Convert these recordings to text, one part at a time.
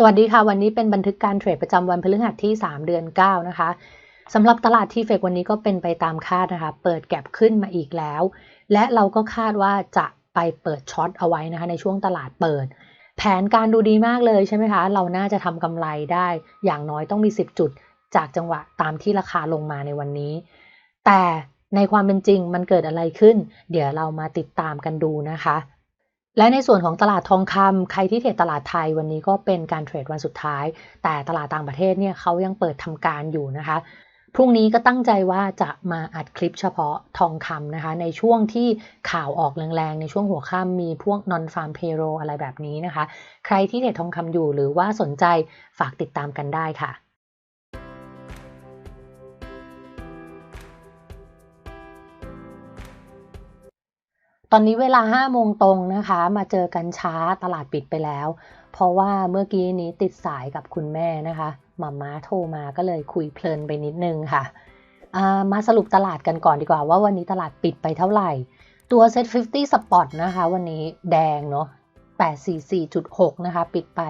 สวัสดีค่ะ วันนี้เป็นบันทึกการเทรดประจำวันพฤหัสที่ 3 เดือน 9 นะคะสำหรับตลาดที่เฟกวันนี้ก็เป็นไปตามคาดนะคะ เปิดแก็บขึ้นมาอีกแล้ว และเราก็คาดว่าจะไปเปิดช็อตเอาไว้นะคะในช่วงตลาดเปิด แผนการดูดีมากเลยใช่ไหมคะ เราน่าจะทำกำไรได้ อย่างน้อยต้องมี 10 จุด จากจังหวะตามที่ราคาลงมาในวันนี้ แต่ในความเป็นจริงมันเกิดอะไรขึ้น เดี๋ยวเรามาติดตามกันดูนะคะ และในส่วนของตลาดทองคำใครที่เทรดตลาดไทยวันนี้ก็เป็นการเทรดวันสุดท้าย แต่ตลาดต่างประเทศเนี่ยเขายังเปิดทำการอยู่นะคะ พรุ่งนี้ก็ตั้งใจว่าจะมาอัดคลิปเฉพาะทองคำนะคะ ในช่วงที่ข่าวออกแรงๆ ในช่วงหัวค่ำมีพวก non farm payroll อะไรแบบนี้นะคะ ใครที่เทรดทองคำอยู่หรือว่าสนใจฝากติดตามกันได้ค่ะ ตอนนี้เวลา5โมงตรงนะคะ มาเจอกันช้าตลาดปิดไปแล้ว เพราะว่าเมื่อกี้นี้ติดสายกับคุณแม่นะคะมาม่าโทรมาก็เลยคุยเพลินไปนิดนึงค่ะ มาสรุปตลาดกันก่อนดีกว่าว่าวันนี้ตลาดปิดไปเท่าไหร่ ตัว Set 50 Spot นะคะ วันนี้แดงเนาะ844.6 นะคะ ปิดไป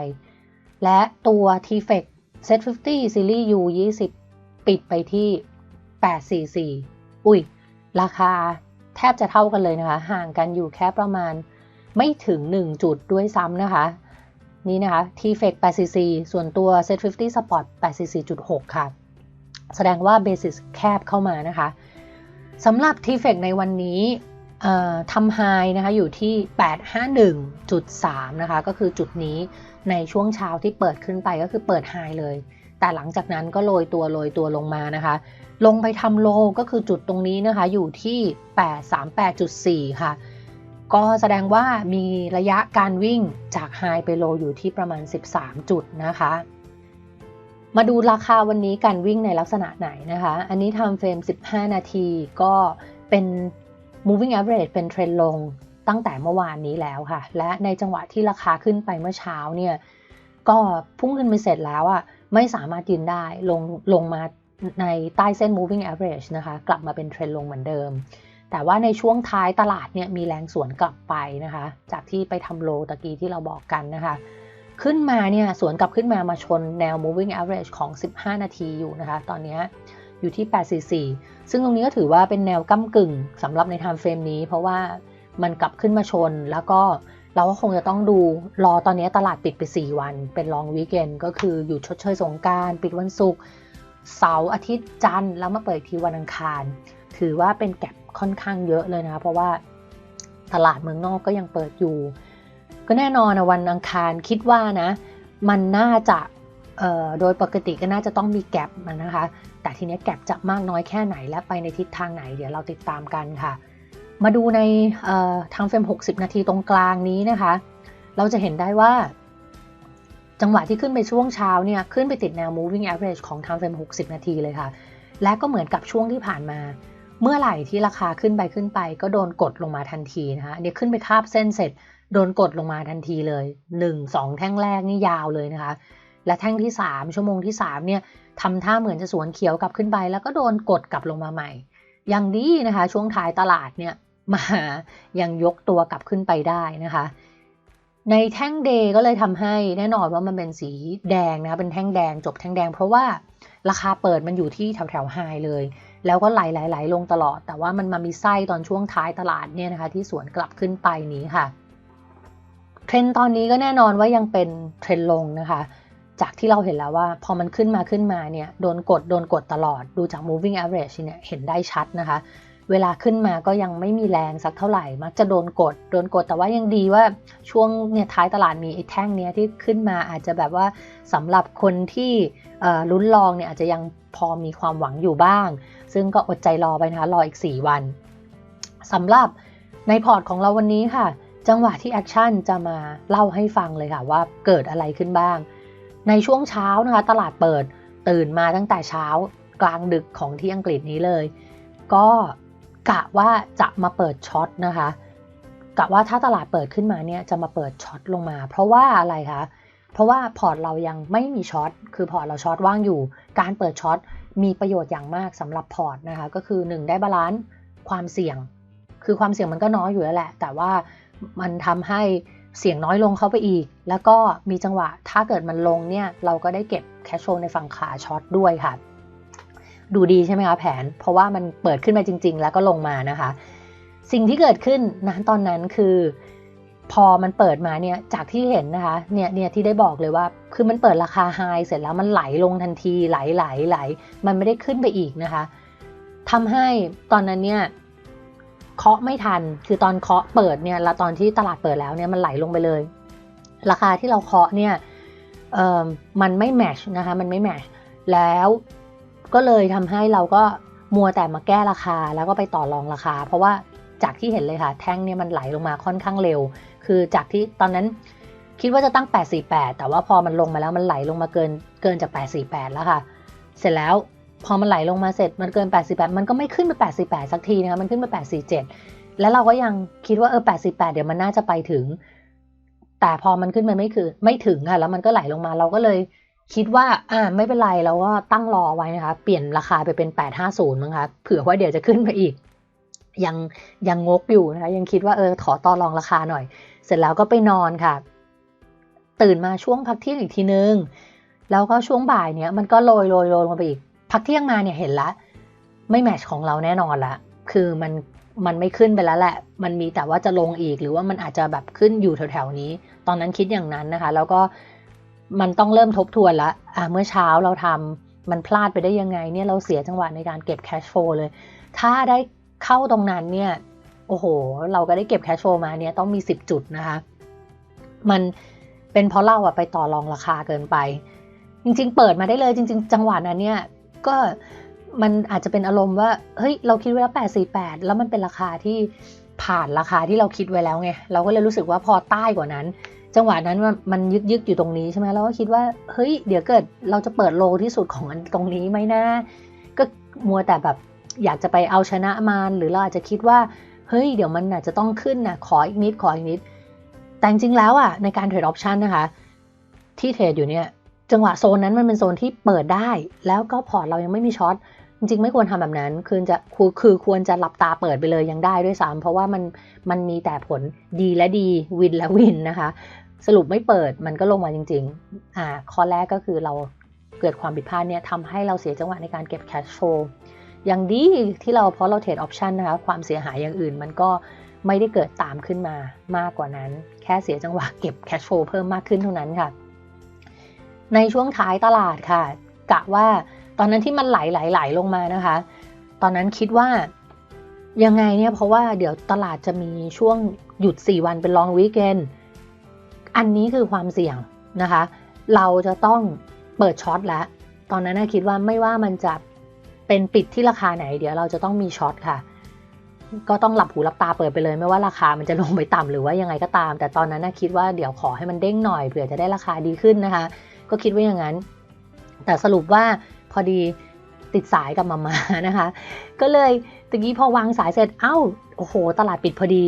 และตัว T-Fex Set 50 Series U 20ปิดไปที่ 844 อุ้ย ราคา แทบจะเท่ากันเลยนะคะ ห่างกันอยู่แค่ประมาณไม่ถึง 1 จุดด้วยซ้ำนะคะ นี่นะคะ T-Fex 8cc ส่วนตัว Set 50 Sport 8cc.6 ค่ะ แสดงว่า Basis แคบเข้ามานะคะสำหรับ T-Fex ในวันนี้ทำไฮนะคะอยู่ที่ 851.3 นะคะ ก็คือจุดนี้ในช่วงเช้าที่เปิดขึ้นไปก็คือเปิดไฮเลย แต่หลังจากนั้นก็โรยตัวโรยตัวลงมานะคะ ลงไปทำโลก็คือจุดตรงนี้นะคะ อยู่ที่ 838.4 ค่ะ ก็แสดงว่ามีระยะการวิ่งจากไฮไปโลอยู่ที่ประมาณ 13 จุดนะคะ มาดูราคาวันนี้การวิ่งในลักษณะไหนนะคะ อันนี้ทำเฟรม 15 นาทีก็เป็น moving average เป็นเทรนลงตั้งแต่เมื่อวานนี้แล้วค่ะ และในจังหวะที่ราคาขึ้นไปเมื่อเช้าเนี่ย ก็พุ่งขึ้นไปเสร็จแล้วอะ่ะ ไม่สามารถยืนได้ลงลงมาในใต้เส้น moving average นะคะ กลับมาเป็นเทรนลงเหมือนเดิม แต่ว่าในช่วงท้ายตลาดเนี่ยมีแรงสวนกลับไปนะคะ จากที่ไปทำโลตะกี้ที่เราบอกกันนะคะ ขึ้นมาเนี่ยสวนกลับขึ้นมามาชนแนว moving average ของ 15 นาทีอยู่นะคะ ตอนนี้อยู่ที่ 844 ซึ่งตรงนี้ก็ถือว่าเป็นแนวก้ากึ่งสำหรับใน time frame นี้ เพราะว่ามันกลับขึ้นมาชนแล้วก็ เราก็คงจะต้องดูรอตอนนี้ตลาดปิดไป 4 วัน เป็น long weekend ก็คืออยู่ชดเชยสงการปิดวันศุกร์เสาร์อาทิตย์จันทร์แล้วมาเปิดทีวันอังคาร ถือว่าเป็นแก็บค่อนข้างเยอะเลยนะ เพราะว่าตลาดเมืองนอกก็ยังเปิดอยู่ ก็แน่นอนนะวันอังคารคิดว่านะ มันน่าจะโดยปกติก็น่าจะต้องมีแก็บนะคะ แต่ทีนี้แก็บจะมากน้อยแค่ไหนและไปในทิศทางไหน เดี๋ยวเราติดตามกันค่ะ มาดูในทางเฟรม 60 นาทีตรงกลางนี้นะคะ เราจะเห็นได้ว่า จังหวะที่ขึ้นไปช่วงเช้าเนี่ย ขึ้นไปติดแนว moving average ของ time frame 60 นาทีเลยค่ะ และก็เหมือนกับช่วงที่ผ่านมา เมื่อไหร่ที่ราคาขึ้นไปขึ้นไป ก็โดนกดลงมาทันทีนะคะเนี่ยขึ้นไปคาบเส้นเสร็จ โดนกดลงมาทันทีเลย 1 2 แท่งแรกนี่ยาวเลยนะคะ และแท่งที่ 3 ชั่วโมงที่3เนี่ยทำท่าเหมือนจะสวนเขียวกลับขึ้นไป แล้วก็โดนกดกลับลงมาใหม่ ยังดีนะคะ ช่วงท้ายตลาดเนี่ย มายังยกตัวกลับขึ้นไปได้นะคะ ในแท่งเดย์ก็เลยทำให้แน่นอนว่ามันเป็นสีแดงนะเป็นแท่งแดงจบแท่งแดง เพราะว่าราคาเปิดมันอยู่ที่แถวแถวไฮเลย แล้วก็ไหลไหลไหลลงตลอด แต่ว่ามันมามีไส้ตอนช่วงท้ายตลาดเนี่ยนะคะ ที่สวนกลับขึ้นไปนี้ค่ะเทรนตอนนี้ก็แน่นอนว่ายังเป็นเทรนลงนะคะ จากที่เราเห็นแล้วว่าพอมันขึ้นมาขึ้นมาเนี่ย โดนกดโดนกดตลอดดูจาก moving average เนี่ยเห็นได้ชัดนะคะ เวลาขึ้นมาก็ยังไม่มีแรงสักเท่าไหร่ มักจะโดนกด โดนกด แต่ว่ายังดีว่าช่วงเนี่ยท้ายตลาดมีไอ้แท่งเนี้ยที่ขึ้นมาอาจจะแบบว่าสำหรับคนที่ลุ้นลองเนี่ยอาจจะยังพอมีความหวังอยู่บ้าง ซึ่งก็อดใจรอไปนะคะรออีก 4 วันสำหรับในพอร์ตของเราวันนี้ค่ะ จังหวะที่แอคชั่นจะมาเล่าให้ฟังเลยค่ะว่าเกิดอะไรขึ้นบ้าง ในช่วงเช้านะคะตลาดเปิดตื่นมาตั้งแต่เช้ากลางดึกของที่อังกฤษนี้เลย ก็ กะว่าจะมาเปิดช็อตนะคะกะว่าถ้าตลาดเปิดขึ้นมาเนี่ยจะมาเปิดช็อตลงมา เพราะว่าอะไรคะเพราะว่าพอร์ตเรายังไม่มีช็อตคือพอร์ตเราช็อตว่างอยู่ การเปิดช็อตมีประโยชน์อย่างมากสำหรับพอร์ตนะคะก็คือ 1 ได้บาลานซ์ความเสี่ยง คือความเสี่ยงมันก็น้อยอยู่แล้วแหละ แต่ว่ามันทำให้เสี่ยงน้อยลงเข้าไปอีก แล้วก็มีจังหวะถ้าเกิดมันลงเนี่ยเราก็ได้เก็บแคชโชในฝั่งขาช็อตด้วยค่ะ ดูดีใช่ไหมคะแผน เพราะว่ามันเปิดขึ้นมาจริง ๆ แล้วก็ลงมานะคะ สิ่งที่เกิดขึ้นนะตอนนั้นคือ พอมันเปิดมาเนี่ยจากที่เห็นนะคะเนี่ยเนี่ยที่ได้บอกเลยว่า คือมันเปิดราคาไฮเสร็จแล้วมันไหลลงทันทีไหลไหลไหล มันไม่ได้ขึ้นไปอีกนะคะทำให้ตอนนั้นเนี่ยเคาะไม่ทัน คือตอนเคาะเปิดเนี่ยแล้วตอนที่ตลาดเปิดแล้วเนี่ยมันไหลลงไปเลย ราคาที่เราเคาะเนี่ยเออมันไม่แมชนะคะ มันไม่แมชแล้ว ก็เลยทำให้เราก็มัวแต่มาแก้ราคาแล้วก็ไปต่อรองราคา เพราะว่าจากที่เห็นเลยค่ะ แท่งเนี่ยมันไหลลงมาค่อนข้างเร็ว คือจากที่ตอนนั้นคิดว่าจะตั้ง 848 แต่ว่าพอมันลงมาแล้วมันไหลลงมาเกินเกินจาก 848 แล้วค่ะ เสร็จแล้วพอมันไหลลงมาเสร็จมันเกิน 88 มันก็ไม่ขึ้นไป 88 สักทีนะคะมันขึ้นไป 847 แล้วเราก็ยังคิดว่าเออ 88 เดี๋ยวมันน่าจะไปถึง แต่พอมันขึ้นไปไม่คือไม่ถึงค่ะแล้วมันก็ไหลลงมาเราก็เลย คิดว่าอ่าไม่เป็นไรเราก็ตั้งรอไว้นะคะ เปลี่ยนราคาไปเป็น 850มั้งคะเผื่อว่าเดี๋ยวจะขึ้นไปอีก ยังยังงกอยู่นะคะยังคิดว่าเออขอต่อรองราคาหน่อย เสร็จแล้วก็ไปนอนค่ะ ตื่นมาช่วงพักเที่ยงอีกทีนึง แล้วก็ช่วงบ่ายเนี้ยมันก็โรยโรยโรยลงไปอีก พักเที่ยงมาเนี่ยเห็นละไม่แมชของเราแน่นอนละคือมันมันไม่ขึ้นไปแล้วแหละ มันมีแต่ว่าจะลงอีกหรือว่ามันอาจจะแบบขึ้นอยู่แถวๆนี้ ตอนนั้นคิดอย่างนั้นนะคะ แล้วก็ มันต้องเริ่มทบทวนละอะเมื่อเช้าเราทำมันพลาดไปได้ยังไงเนี่ยเราเสียจังหวะในการเก็บแคชโฟเลย ถ้าได้เข้าตรงนั้นเนี่ยโอ้โห เราก็ได้เก็บแคชโฟมาเนี่ยต้องมี 10 จุดนะคะ มันเป็นเพราะเราอะไปต่อรองราคาเกินไป จริง ๆ เปิดมาได้เลย จริง ๆ จังหวะนั้นเนี่ยก็มันอาจจะเป็นอารมณ์ว่าเฮ้ยเราคิดไว้แล้ว 848 แล้วมันเป็นราคาที่ผ่านราคาที่เราคิดไว้แล้วไง เราก็เลยรู้สึกว่าพอใต้กว่านั้น จังหวะนั้นมันยึกยึกอยู่ตรงนี้ใช่ไหมเราก็คิดว่าเฮ้ยเดี๋ยวเกิดเราจะเปิดโลที่สุดของตรงนี้ไหมนะก็มัวแต่แบบอยากจะไปเอาชนะมันหรือเราอาจจะคิดว่าเฮ้ยเดี๋ยวมันอาจจะต้องขึ้นนะขออีกนิดขออีกนิด แต่จริงแล้วอะในการเทรดออปชันนะคะ ที่เทรดอยู่เนี่ยจังหวะโซนนั้นมันเป็นโซนที่เปิดได้ แล้วก็พอร์ตเรายังไม่มีช็อตจริงๆไม่ควรทำแบบนั้น คือจะคือคือควรจะหลับตาเปิดไปเลยยังได้ด้วยซ้ำเพราะว่ามันมันมีแต่ผลดีและดีวินและวินนะคะ สรุปไม่เปิดมันก็ลงมาจริงๆอ่าข้อแรกก็คือเราเกิดความผิดพลาดเนี่ยทำให้เราเสียจังหวะในการเก็บแคชโฟลอย่างดีที่เราเพราะเราเทรดออปชันนะคะความเสียหายอย่างอื่นมันก็ไม่ได้เกิดตามขึ้นมามากกว่านั้น แค่เสียจังหวะเก็บแคชโฟลเพิ่มมากขึ้นเท่านั้นค่ะ ในช่วงท้ายตลาดค่ะ กะว่าตอนนั้นที่มันไหลไหลไหลลงมานะคะ ตอนนั้นคิดว่ายังไงเนี่ยเพราะว่าเดี๋ยวตลาดจะมีช่วงหยุด 4 วันเป็นลองวีคเอน อันนี้คือความเสี่ยงนะคะ เราจะต้องเปิดช็อตแล้ว ตอนนั้นนะคิดว่าไม่ว่ามันจะเป็นปิดที่ราคาไหน เดี๋ยวเราจะต้องมีช็อตค่ะ ก็ต้องหลับหูหลับตาเปิดไปเลย ไม่ว่าราคามันจะลงไปต่ำหรือว่ายังไงก็ตาม แต่ตอนนั้นนะคิดว่าเดี๋ยวขอให้มันเด้งหน่อยเผื่อจะได้ราคาดีขึ้นนะคะ ก็คิดว่าอย่างนั้น แต่สรุปว่าพอดีติดสายกับมามานะคะ ก็เลยตะกี้พอวางสายเสร็จเอ้าโอ้โห ตลาดปิดพอดี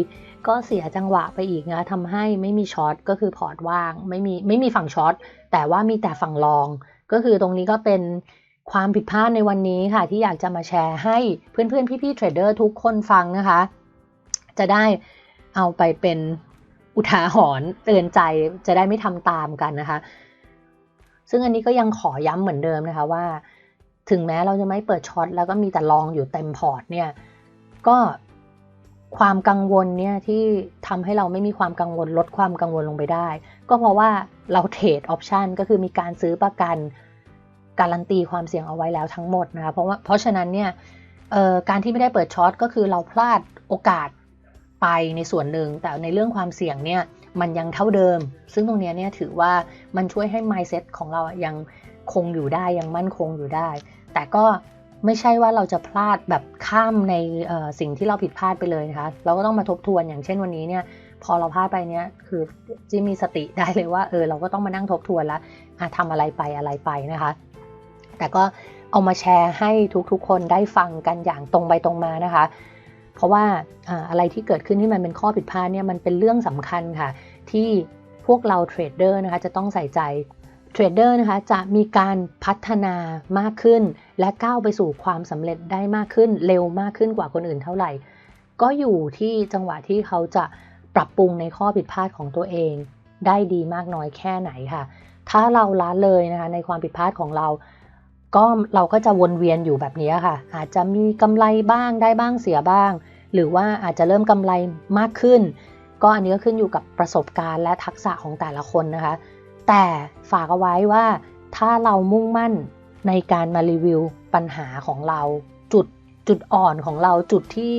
ก็เสียจังหวะไปอีกนะทำให้ไม่มีช็อตก็คือพอร์ตว่าง ไม่มีไม่มีฝั่งช็อตแต่ว่ามีแต่ฝั่งลอง ก็คือตรงนี้ก็เป็นความผิดพลาดในวันนี้ค่ะ ที่อยากจะมาแชร์ให้เพื่อนๆพี่ๆเทรดเดอร์ทุกคนฟังนะคะ จะได้เอาไปเป็นอุทาหรณ์เตือนใจจะได้ไม่ทำตามกันนะคะ ซึ่งอันนี้ก็ยังขอย้ำเหมือนเดิมนะคะว่า ถึงแม้เราจะไม่เปิดช็อตแล้วก็มีแต่ลองอยู่เต็มพอร์ตเนี่ยก็ ความกังวลเนี่ยที่ทำให้เราไม่มีความกังวลลดความกังวลลงไปได้ ก็เพราะว่าเราเทรดออปชันก็คือมีการซื้อประกัน การันตีความเสี่ยงเอาไว้แล้วทั้งหมดนะคะเพราะว่าเพราะฉะนั้นเนี่ยการที่ไม่ได้เปิดช็อตก็คือเราพลาดโอกาสไปในส่วนหนึ่ง แต่ในเรื่องความเสี่ยงเนี่ยมันยังเท่าเดิม ซึ่งตรงนี้เนี่ยถือว่ามันช่วยให้ mindset ของเรายังคงอยู่ได้ยังมั่นคงอยู่ได้ แต่ก็ ไม่ใช่ว่าเราจะพลาดแบบข้ามในสิ่งที่เราผิดพลาดไปเลยนะคะ เราก็ต้องมาทบทวนอย่างเช่นวันนี้เนี่ยพอเราพลาดไปเนี่ยคือจีมีสติได้เลยว่าเออเราก็ต้องมานั่งทบทวนแล้วทำอะไรไปอะไรไปนะคะ แต่ก็เอามาแชร์ให้ทุกๆ คนได้ฟังกันอย่างตรงไปตรงมานะคะ เพราะว่าอะไรที่เกิดขึ้นที่มันเป็นข้อผิดพลาดเนี่ยมันเป็นเรื่องสำคัญค่ะ ที่พวกเราเทรดเดอร์นะคะจะต้องใส่ใจ เทรดเดอร์นะคะจะมีการพัฒนามากขึ้น และก้าวไปสู่ความสำเร็จได้มากขึ้น เร็วมากขึ้นกว่าคนอื่นเท่าไหร่ ก็อยู่ที่จังหวะที่เขาจะปรับปรุงในข้อผิดพลาดของตัวเอง ได้ดีมากน้อยแค่ไหนค่ะ ถ้าเราละเลยนะคะในความผิดพลาดของเรา ก็เราก็จะวนเวียนอยู่แบบนี้ค่ะ อาจจะมีกำไรบ้างได้บ้างเสียบ้าง หรือว่าอาจจะเริ่มกำไรมากขึ้น ก็อันนี้ก็ขึ้นอยู่กับประสบการณ์และทักษะของแต่ละคนนะคะ แต่ฝากเอาไว้ว่าถ้าเรามุ่งมั่นในการมารีวิวปัญหาของเราจุดจุดอ่อนของเราจุดที่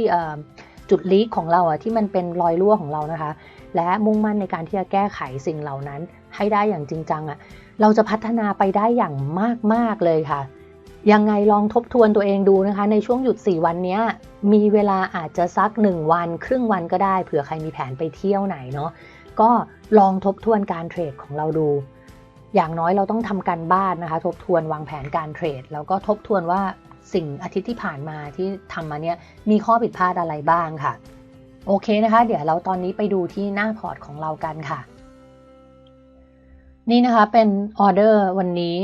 จุดลีกของเราอะที่มันเป็นรอยรั่วของเรานะคะ และมุ่งมั่นในการที่จะแก้ไขสิ่งเหล่านั้น ให้ได้อย่างจริงจังอะเราจะพัฒนาไปได้อย่างมาก ๆ เลยค่ะ ยังไงลองทบทวนตัวเองดูนะคะ ในช่วงหยุด 4 วันนี้มีเวลาอาจจะสัก 1 วัน ครึ่งวันก็ได้เผื่อใครมีแผนไปเที่ยวไหนเนาะ ก็ลองทบทวนการเทรดของเราดู อย่างน้อยเราต้องทำการบ้านนะคะ ทบทวนวางแผนการเทรด แล้วก็ทบทวนว่าสิ่งอาทิตย์ที่ผ่านมาที่ทำมาเนี่ยมีข้อผิดพลาดอะไรบ้างค่ะ โอเคนะคะ เดี๋ยวเราตอนนี้ไปดูที่หน้าพอร์ตของเรากันค่ะ นี่นะคะเป็นออเดอร์วันนี้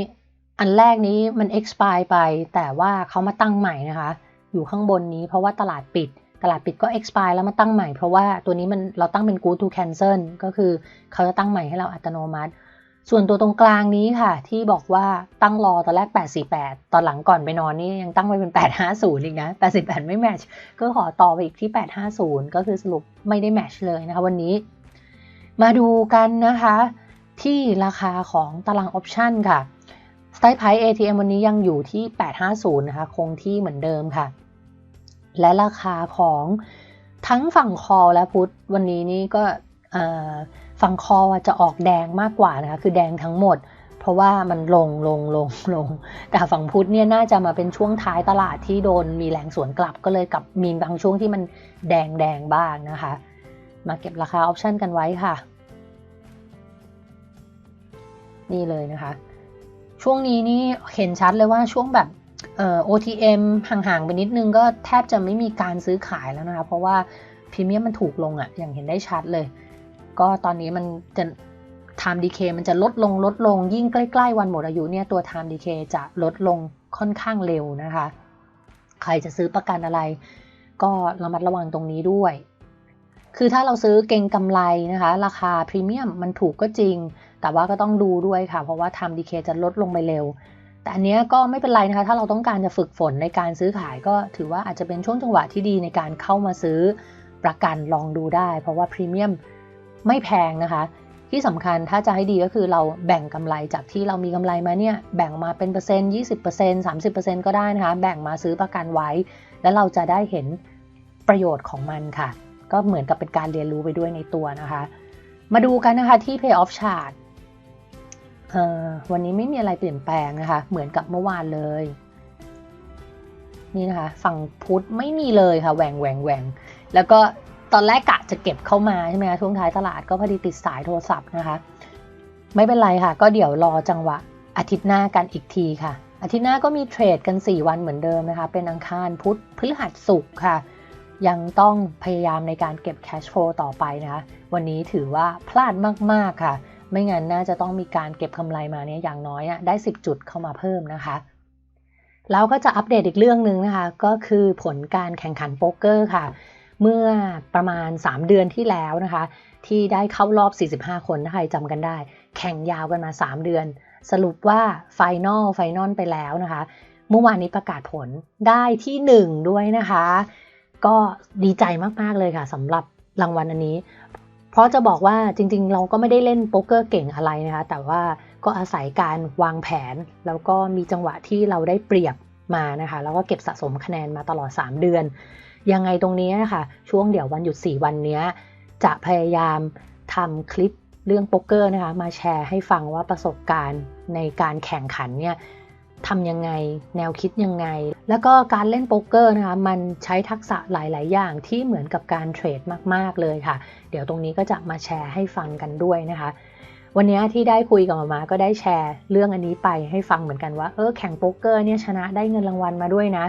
อันแรกนี้มัน expire ไป แต่ว่าเขามาตั้งใหม่นะคะ อยู่ข้างบนนี้เพราะว่าตลาดปิด ตลาดปิดก็ expire แล้วมาตั้งใหม่ เพราะว่าตัวนี้มันเราตั้งเป็น good to cancel ก็คือเขาจะตั้งใหม่ให้เราอัตโนมัติ ส่วนตัวตรงกลางนี้ค่ะ ที่บอกว่าตั้งรอตอนแรก 848 ตอนหลังก่อนไปนอนนี่ยังตั้งไว้เป็น 850 อีกนะ 88 ไม่แมชก็ขอต่อไปอีกที่ 850 ก็คือสรุปไม่ได้แมชเลยนะคะวันนี้ มาดูกันนะคะ ที่ราคาของตารางออปชันค่ะสไตล์ไพ ATM วันนี้ยังอยู่ที่ 850 นะคะ คงที่เหมือนเดิมค่ะ และราคาของทั้งฝั่งคอและพุทวันนี้นี่ก็ฝั่งคอจะออกแดงมากกว่านะคะคือแดงทั้งหมด เพราะว่ามันลงลงลงลง แต่ฝั่งพุทธเนี่ยน่าจะมาเป็นช่วงท้ายตลาดที่โดนมีแรงสวนกลับก็เลยกับมีบางช่วงที่มันแดงแดงบ้างนะคะ มาเก็บราคาออปชันกันไว้ค่ะ นี่เลยนะคะ ช่วงนี้นี่เห็นชัดเลยว่าช่วงแบบ เอ่อ OTM ห่างๆไปนิดนึงก็แทบจะไม่มีการซื้อขายแล้วนะคะ เพราะว่าพรีเมียมมันถูกลงอะ่ะอย่างเห็นได้ชัดเลย ก็ตอนนี้มันจะ time decay มันจะลดลงลดลงยิ่งใกล้ ๆ วันหมดอายุเนี่ยตัว time decay จะลดลงค่อนข้างเร็วนะคะ ใครจะซื้อประกันอะไร ก็ระมัดระวังตรงนี้ด้วย คือถ้าเราซื้อเก่งกำไรนะคะ ราคาพรีเมียมมันถูกก็จริง แต่ว่าก็ต้องดูด้วยค่ะ เพราะว่า time decay จะลดลงไปเร็ว แต่อันนี้ก็ไม่เป็นไรนะคะ ถ้าเราต้องการจะฝึกฝนในการซื้อขายก็ถือว่าอาจจะเป็นช่วงจังหวะที่ดีในการเข้ามาซื้อประกันลองดูได้ เพราะว่าพรีเมียมไม่แพงนะคะ ที่สำคัญถ้าจะให้ดีก็คือเราแบ่งกำไรจากที่เรามีกำไรมาเนี่ย แบ่งมาเป็นเปอร์เซ็นต์20% 30%ก็ได้นะคะ แบ่งมาซื้อประกันไว้ แล้วเราจะได้เห็นประโยชน์ของมันค่ะ ก็เหมือนกับเป็นการเรียนรู้ไปด้วยในตัวนะคะ มาดูกันนะคะที่ Pay Off Chart วันนี้ไม่มีอะไรเปลี่ยนแปลงนะคะ เหมือนกับเมื่อวานเลย นี่นะคะ ฝั่งพุทธไม่มีเลยค่ะแหวงแหวงแหวงแล้วก็ตอนแรกกะจะเก็บเข้ามาใช่ไหมคะช่วงท้ายตลาดก็พอดีติดสายโทรศัพท์นะคะ ไม่เป็นไรค่ะ ก็เดี๋ยวรอจังหวะอาทิตย์หน้ากันอีกทีค่ะ อาทิตย์หน้าก็มีเทรดกัน 4 วันเหมือนเดิมนะคะ เป็นอังคารพุธพฤหัสศุกร์ค่ะ ยังต้องพยายามในการเก็บ cash flow ต่อไปนะคะ วันนี้ถือว่าพลาดมากๆค่ะ ไม่งั้นน่าจะต้องมีการเก็บกำไรมาเนี่ยอย่างน้อยได้ 10 จุดเข้ามาเพิ่มนะคะแล้วก็จะอัปเดตอีกเรื่องหนึ่งนะคะ ก็คือผลการแข่งขันโป๊กเกอร์ค่ะ เมื่อประมาณ 3 เดือนที่แล้วนะคะ ที่ได้เข้ารอบ 45 คนถ้าใครจำกันได้ แข่งยาวกันมา 3 เดือน สรุปว่าไฟนอลไฟนอลไปแล้วนะคะ เมื่อวานนี้ประกาศผลได้ที่ 1 ด้วยนะคะ ก็ดีใจมาก ๆ เลยค่ะสำหรับรางวัลอันนี้ ราะจะบอกว่าจริงๆ เราก็ไม่ได้เล่นโป๊กเกอร์เก่งอะไรนะคะ แต่ว่าก็อาศัยการวางแผน แล้วก็มีจังหวะที่เราได้เปรียบมานะคะ แล้วก็เก็บสะสมคะแนนมาตลอด 3 เดือน ยังไงตรงนี้นะคะช่วงเดี๋ยววันหยุด 4 วันนี้ จะพยายามทำคลิปเรื่องโป๊กเกอร์นะคะ มาแชร์ให้ฟังว่าประสบการณ์ในการแข่งขันเนี่ย ทำยังไง แนวคิดยังไง แล้วก็การเล่นโป๊กเกอร์นะคะ มันใช้ทักษะหลาย ๆ อย่างที่เหมือนกับการเทรดมาก ๆ เลยค่ะ เดี๋ยวตรงนี้ก็จะมาแชร์ให้ฟังกันด้วยนะคะ วันนี้ที่ได้คุยกับมามาก็ได้แชร์เรื่องอันนี้ไปให้ฟังเหมือนกันว่าเออแข่งโป๊กเกอร์เนี่ยชนะได้เงินรางวัลมาด้วยนะ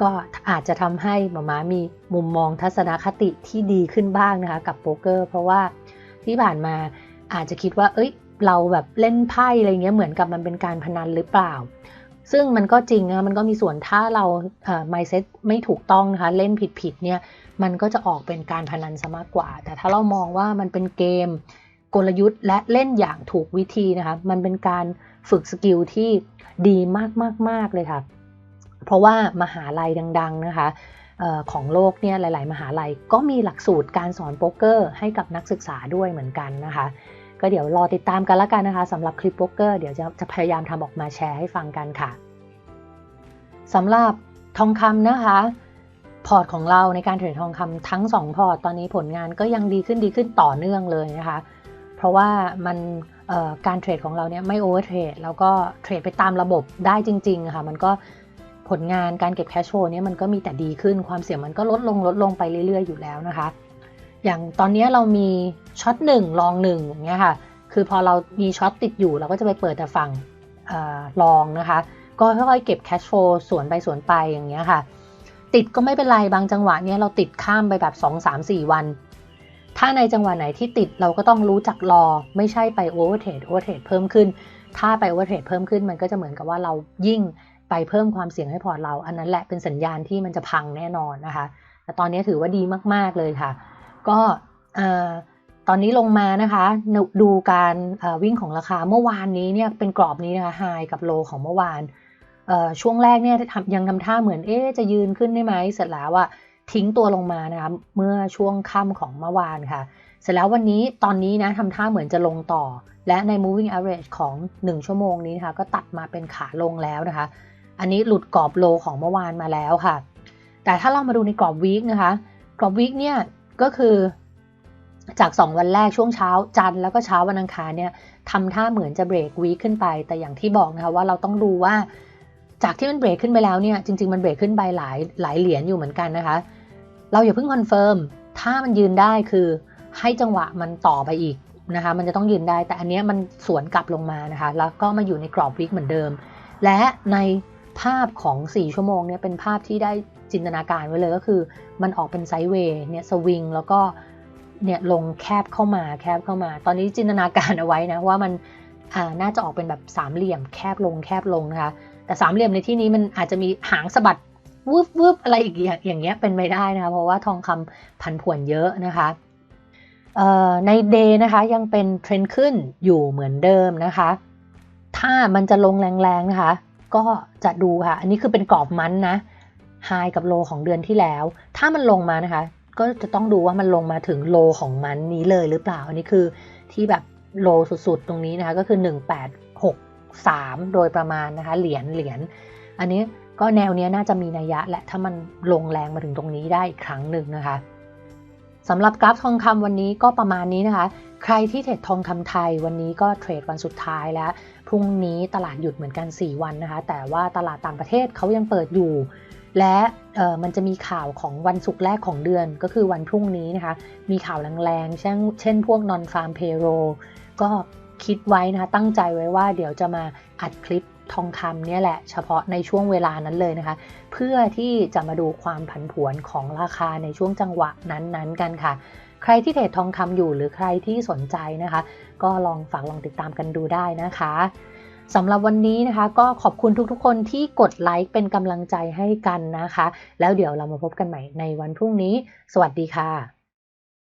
ก็อาจจะทำให้หมามามีมุมมองทัศนคติที่ดีขึ้นบ้างนะคะ กับโป๊กเกอร์ เพราะว่าที่ผ่านมาอาจจะคิดว่า เอ้ยเราแบบเล่นไพ่อะไรเงี้ยเหมือนกับมันเป็นการพนันหรือเปล่า ซึ่งมันก็จริงนะมันก็มีส่วนถ้าเราเอ่อ mindset ไม่ถูกต้องนะคะ เล่นผิดๆเนี่ย มันก็จะออกเป็นการพนันซะมากกว่า แต่ถ้าเรามองว่ามันเป็นเกมกลยุทธ์และเล่นอย่างถูกวิธีนะคะ มันเป็นการฝึกสกิลที่ดีมากๆๆเลยค่ะ เพราะว่ามหาลัยดัง ๆ นะคะออของโลกเนี่ยหลาย ๆ มหาลัยก็มีหลักสูตรการสอนโป๊กเกอร์ให้กับนักศึกษาด้วยเหมือนกันนะคะ ก็เดี๋ยวรอติดตามกันละกันนะคะสำหรับคลิปโป๊กเกอร์เดี๋ยวจะจะพยายามทำออกมาแชร์ให้ฟังกันค่ะสำหรับทองคำนะคะ พอร์ตของเราในการเทรดทองคำทั้ง 2 พอร์ตตอนนี้ผลงานก็ยังดีขึ้นดีขึ้นต่อเนื่องเลยนะคะ เพราะว่ามันการเทรดของเราเนี่ยไม่โอเวอร์เทรดแล้วก็เทรดไปตามระบบได้จริงๆค่ะมันก็ผลงานการเก็บแคชโฟเนี่ยมันก็มีแต่ดีขึ้นความเสี่ยงมันก็ลดลงลดลงไปเรื่อยๆอยู่แล้วนะคะ อย่างตอนนี้เรามีช็อตหนึ่งลองหนึ่งอย่างเงี้ยค่ะคือพอเรามีช็อตติดอยู่เราก็จะไปเปิดแต่ฝั่งลองนะคะ ก็ค่อยๆเก็บแคชโฟส่วนไปส่วนไปอย่างเงี้ยค่ะ ติดก็ไม่เป็นไรบางจังหวะเนี้ยเราติดข้ามไปแบบ 2 3 4 วัน ถ้าในจังหวะไหนที่ติดเราก็ต้องรู้จักรอ ไม่ใช่ไปโอเวอร์เทรดโอเวอร์เทรดเพิ่มขึ้น ถ้าไปโอเวอร์เทรดเพิ่มขึ้นมันก็จะเหมือนกับว่าเรายิ่งไปเพิ่มความเสี่ยงให้พอร์ตเรา อันนั้นแหละเป็นสัญญาณที่มันจะพังแน่นอนนะคะ แต่ตอนนี้ถือว่าดีมากๆเลยค่ะ ก็ตอนนี้ลงมานะคะดูการวิ่งของราคาเมื่อวานนี้เนี่ยเป็นกรอบนี้นะคะไฮกับโลของเมื่อวานช่วงแรกเนี่ยยังทำท่าเหมือนเอ๊จะยืนขึ้นได้ไหมเสร็จแล้วว่าทิ้งตัวลงมานะคะเมื่อช่วงค่ำของเมื่อวานค่ะ เสร็จแล้ววันนี้ตอนนี้นะทำท่าเหมือนจะลงต่อ และใน moving average ของ 1 ชั่วโมงนี้นะคะก็ตัดมาเป็นขาลงแล้วนะคะ อันนี้หลุดกรอบโลของเมื่อวานมาแล้วค่ะ แต่ถ้าเรามาดูในกรอบวีคนะคะ กรอบวีคเนี่ย ก็คือจาก 2 วันแรกช่วงเช้าจันทร์แล้วก็เช้าวันอังคารเนี่ยทำท่าเหมือนจะเบรกวีคขึ้นไป แต่อย่างที่บอกนะคะว่าเราต้องดูว่า จากที่มันเบรกขึ้นไปแล้วเนี่ยจริง ๆ มันเบรกขึ้นไปหลายหลายเหรียญอยู่เหมือนกันนะคะ เราอย่าเพิ่งคอนเฟิร์มถ้ามันยืนได้คือให้จังหวะมันต่อไปอีกนะคะ มันจะต้องยืนได้แต่อันนี้มันสวนกลับลงมานะคะ แล้วก็มาอยู่ในกรอบวิกเหมือนเดิม และใน ภาพของ 4 ชั่วโมงเนี่ยเป็นภาพที่ได้จินตนาการไว้เลยก็คือ มันออกเป็นไซด์เวย์เนี่ยสวิงแล้วก็เนี่ยลงแคบเข้ามาแคบเข้ามา ตอนนี้จินตนาการเอาไว้นะว่ามันน่าจะออกเป็นแบบสามเหลี่ยมแคบลงแคบลงนะคะแต่สามเหลี่ยมในที่นี้มันอาจจะมีหางสะบัดวืบวืบอะไรอีกอย่างเงี้ยเป็นไม่ได้นะคะเพราะว่าทองคำผันผวนเยอะนะคะในเดย์นะคะยังเป็นเทรนด์ขึ้นอยู่เหมือนเดิมนะคะ ถ้ามันจะลงแรงๆนะคะ ก็จะดูค่ะ อันนี้คือเป็นกรอบมันนะไฮกับโลของเดือนที่แล้ว ถ้ามันลงมานะคะ ก็จะต้องดูว่ามันลงมาถึงโลของมันนี้เลยหรือเปล่า อันนี้คือที่แบบโลสุดๆ ตรงนี้นะคะ ก็คือ 1863 โดยประมาณนะคะ เหรียญเหรียญ อันนี้ก็แนวนี้น่าจะมีนัยยะและถ้ามันลงแรงมาถึงตรงนี้ได้อีกครั้งหนึ่งนะคะสำหรับกราฟทองคำวันนี้ก็ประมาณนี้นะคะ ใครที่เทรดทองคำไทยวันนี้ก็เทรดวันสุดท้ายแล้ว รุ่งนี้ตลาดหยุดเหมือนกัน 4 วันนะคะ แต่ว่าตลาดต่างประเทศเขายังเปิดอยู่ และมันจะมีข่าวของวันศุกร์แรกของเดือนก็คือวันพรุ่งนี้นะคะ มีข่าวแรงๆ เช่นเช่นพวก non farm payroll ก็คิดไว้นะคะ ตั้งใจไว้ว่าเดี๋ยวจะมาอัดคลิปทองคำเนี่ยแหละเฉพาะในช่วงเวลานั้นเลยนะคะ เพื่อที่จะมาดูความผันผวนของราคาในช่วงจังหวะนั้นๆกันค่ะ ใครที่เทรดทองคำอยู่หรือใครที่สนใจนะคะ ก็ลองฝากลองติดตามกันดูได้นะคะสำหรับวันนี้นะคะ ก็ขอบคุณทุกๆ คนที่กดไลค์เป็นกำลังใจให้กันนะคะ แล้วเดี๋ยวเรามาพบกันใหม่ในวันพรุ่งนี้ สวัสดีค่ะ